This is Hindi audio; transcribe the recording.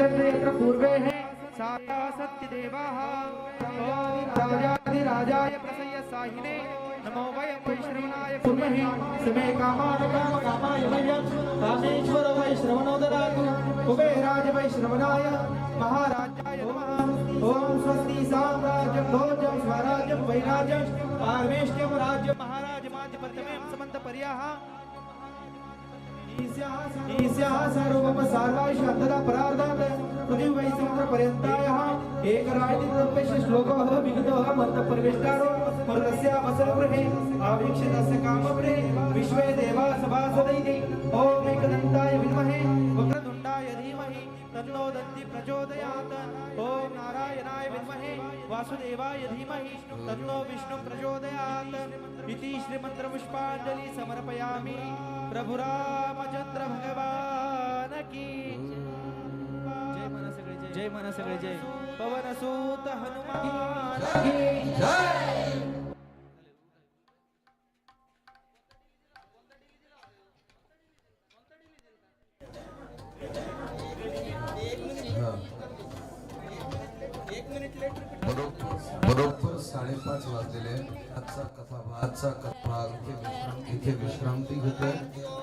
यत्र पूर्वे साया सत्यदेवाः। ॐ राजाधिराजाय प्रसय्य साहिने। नमो वयं वैश्रवणाय कुर्महे। समे कामाय वयं। रामेश्वर वैश्रवणो ददातु कुबेराज वैश्रवणाय महाराजाय नमः। ॐ स्वस्ति साम्राज्यं भोजं स्वराज्यं वैराज्यं। पारमेष्ट्यं राज्यं महाराज माज्य प्रथमें समन्त पर्याः। ईस्याः सर्वम सार्वाय शान्तदा परार्धात् पृथिवी वै समुद्र पर्यन्तायः एकराजितस्य श्लोकः विहितः मर्तपरिवेष्टारो मर्तस्य वसनगृहे आवीक्षितस्य कामगृहे विश्वे देवा सभासदैः ॐ एकदन्ताय विद्महे वक्रतुण्डाय धीमहि तन्नो दन्ति प्रचोदयात् ॐ नारायणाय विद्महे वासुदेवाय धीमहि तन्नो विष्णु प्रचोदयात् इति श्रीमन्त्रपुष्पाञ्जलि समर्पयामि प्रभुरामचंद्र भगवान की। जय म्हणा मना सगळे जय. पवन सूत हनुमान. बरोबर साडेपाच वाजलेले आजचा कथा आजचा कथा इथे विश्रांती इथे विश्रांती घेते